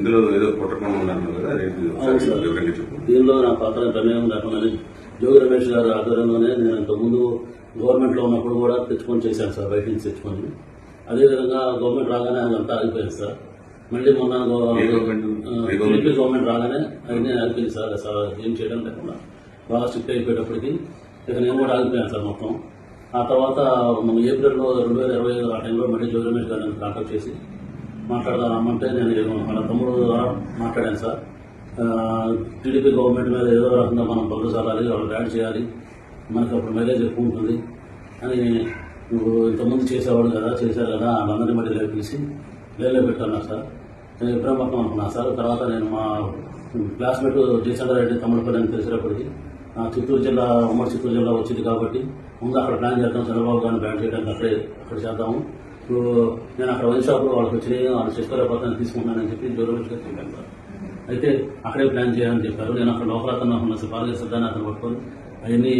ఇందులో ఏదో ఉందన్నారు కదా రేపు సార్. వివరంగా దీనిలో నా పాత్ర ప్రమేయం లేకుండా జోగి రమేష్ గారి ఆధ్వర్యంలోనే నేను ఇంతకుముందు గవర్నమెంట్లో ఉన్నప్పుడు కూడా తెచ్చుకొని చేశాను సార్ బయట నుంచి తెచ్చుకొని. అదేవిధంగా గవర్నమెంట్ రాగానే అదంతా ఆగిపోయింది సార్. మళ్ళీ మొన్న గో- ఏ గవర్నమెంట్? టీడీపీ రాగానే అన్నీ ఆగిపోయింది సార్. అసలు ఏం చేయడం లేకుండా. బాగా స్ట్రిక్ట్ అయిపోయేటప్పటికి ఇక నేను కూడా ఆగిపోయాను సార్ మొత్తం. ఆ తర్వాత మన ఏప్రిల్లో రెండు వేల ఇరవై ఐదు ఆ టైంలో మళ్ళీ జోగి రమేష్ గారిని కాంటాక్ట్ చేసి మాట్లాడదాం రమ్మంటే నేను మన తమ్ముడు ద్వారా మాట్లాడాను సార్. టీడీపీ గవర్నమెంట్ మీద ఏదో రకంగా మనం పనులు చల్లాలి వాళ్ళు యాడ్ చేయాలి. మనకి అప్పుడు మైలేజ్ ఎక్కువ ఉంటుంది. అని నువ్వు ఇంతకుముందు చేసేవాడు కదా చేశారు కదా వాళ్ళందరినీ మళ్ళీ లేపేసి తీసి లేలే సార్? నేను ఎప్పుడో మొత్తం అనుకున్నాను సార్. తర్వాత నేను మా క్లాస్మేట్ జయశంకర్ రెడ్డి తమ్ముడు పని అని తెలిసినప్పటికీ ఆ, చిత్తూరు జిల్లా ఉమ్మడి చిత్తూరు జిల్లా వచ్చింది కాబట్టి ముందు అక్కడ ప్లాన్ చేద్దాం చంద్రబాబు గారిని బ్యాన్ చేయడానికి అక్కడే అక్కడ చేద్దాము. ఇప్పుడు నేను అక్కడ వైన్ షాప్లో వాళ్ళకి వచ్చినాయి వాళ్ళు చేసుకోలేకపోతాను తీసుకుంటానని చెప్పి జోరవేష్ గారు చెప్పాను సార్ అయితే అక్కడే ప్లాన్ చేయాలని చెప్పారు. నేను అక్కడ లోపల అతను ఉన్న సిఫారసు అతను పట్టుకొని అవన్నీ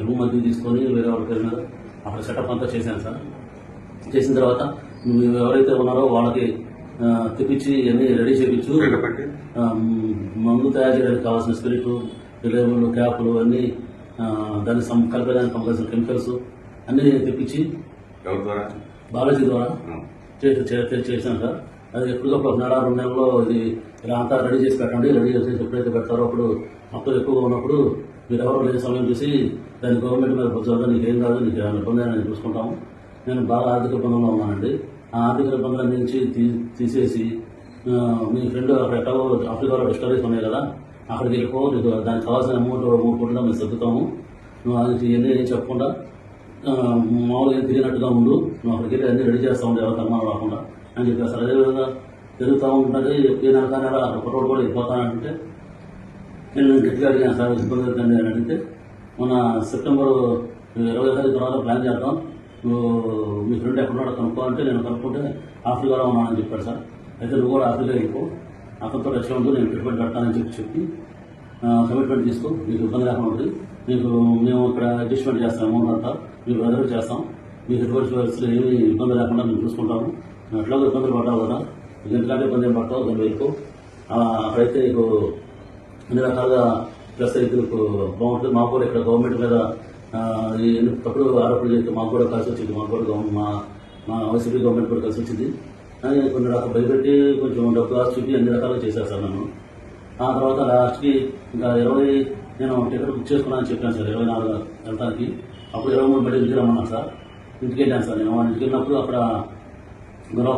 రూమ్ అది తీసుకొని వేరే వాళ్ళ పేరు మీద అక్కడ సెటప్ అంతా చేశాను సార్. చేసిన తర్వాత నువ్వు ఎవరైతే ఉన్నారో వాళ్ళకి తెప్పించి అన్ని రెడీ చేయించు మందు తయారు చేయడానికి కావాల్సిన స్పిరిట్ లేబుల్ క్యాపులు అన్ని దాన్ని సం- కలిపేదానికి కావాల్సిన కెమికల్స్ అన్ని తెప్పించి బాలాజీ ద్వారా. చేసి చేశాను సార్. అది ఎప్పటికప్పుడు ఒక నెల రెండు నెలల్లో ఇది ఇలా అంతా రెడీ చేసి పెట్టండి రెడీ చేసి ఎప్పుడైతే పెడతారో అప్పుడు అప్పులు ఎక్కువగా ఉన్నప్పుడు మీరు ఎవరు లేని సమయం చూసి దాని గవర్నమెంట్ మీద కూర్చోవడం నీకు ఏం కాదు నీకు ఏమైనా ఇబ్బంది నేను చూసుకుంటాము. నేను బాగా ఆర్థిక ఇబ్బందుల్లో ఉన్నానండి. ఆ ఆర్థిక ఇబ్బందుల నుంచి తీ- తీసేసి మీ ఫ్రెండ్ అక్కడ ఎట్టో ఆఫ్రికాలో డిస్టరీస్ ఉన్నాయి కదా అక్కడికి వెళ్ళిపో నీకు దానికి కావాల్సిన అమౌంట్ మూడు కోట్లుగా మేము సర్దుతాము. నువ్వు అది ఇవన్నీ ఏం చెప్పకుండా మామూలుగా తిరిగినట్టుగా ఉండు. మా అక్కడికి అన్ని రెడీ చేస్తా ఉండే ఎవరు అనుమానం రాకుండా. అని చెప్పేసి అదేవిధంగా తిరుగుతూ ఉంటుంది ఏ నెల నెల అక్కడ ఫోటోలు కూడా వెళ్ళిపోతానంటే నేను గట్టిగా అడిగాను సార్ ఇబ్బంది అవుతుంది అని అడిగితే మన సెప్టెంబర్ ఇరవై తారీఖు తర్వాత ప్లాన్ చేద్దాం. నువ్వు మీ ఫ్రెండ్ ఎక్కడున్నాడో కనుక్కో అంటే నేను కనుక్కుంటే ఆఫ్రికాలో ఉన్నానని చెప్పాడు సార్. అయితే నువ్వు కూడా ఆఫ్రికా వెళ్ళిపో అతనితో రక్షణ నేను ట్రీట్మెంట్ కట్టానని చెప్పి చెప్పి కమిట్మెంట్ తీసుకో మీకు ఇబ్బంది లేకుండా ఉంటుంది. మీకు మేము ఇక్కడ అడ్జస్ట్మెంట్ చేస్తాం అమౌంట్ అంతా. మీకు రిజర్వ్ చేస్తాం. మీకు ఎటువంటి ఏమి ఇబ్బంది లేకుండా మేము చూసుకుంటాము. ఎట్లాగో ఇబ్బందులు పడ్డావు కదా. ఎందుకంటే ఇబ్బంది ఏం పడతావు దాని వెళ్ళిపో అక్కడైతే నీకు అన్ని రకాలుగా ప్లస్ అయితే నీకు బాగుంటుంది. మాకు కూడా ఇక్కడ గవర్నమెంట్ మీద తప్పుడు ఆరోపణలు చేస్తే మాకు కూడా కలిసి వచ్చింది. మాకు కూడా మా మా వైసీపీ గవర్నమెంట్ కూడా కలిసి వచ్చింది. కొన్ని రకాల భయపెట్టి కొంచెం డబ్బు ఆశ చూపి అన్ని రకాలుగా చేశారు సార్ నన్ను. ఆ తర్వాత లాస్ట్కి ఇంకా ఇరవై నేను టికెట్ బుక్ చేసుకున్నానని చెప్పాను సార్ ఇరవై నాలుగు వెళ్తానికి. అప్పుడు ఇరవై మూడు బయట ఇంటికి రమ్మన్నాను సార్. ఇంటికి వెళ్ళాను సార్ నేను. ఇంటికి వెళ్ళినప్పుడు అక్కడ గొడవ